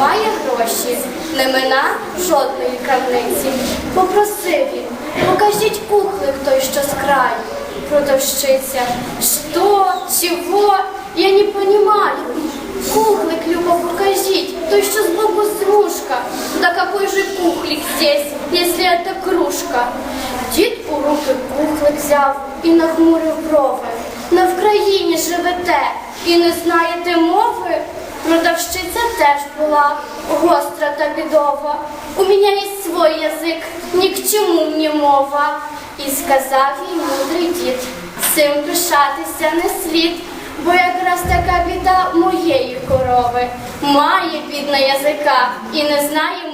має гроші, не мина жодної крамниці. Попросив він, покажіть кухлик той, що з краю. Продавщиця, що, чого, я не понимаю. Кухлик, Люба, покажіть, той, що збоку стружка. Да какой же кухлик здесь, если это кружка? Дід у руки кухлик взяв і нахмурив брови. На Вкраїні живете і не знаєте мови? Продавщиця теж була гостра та бідова. У мене є свій язик, ні к чому мені мова. І сказав їй мудрий дід, цим пишатися не слід, бо якраз така біда моєї корови. Має бідна язика і не знає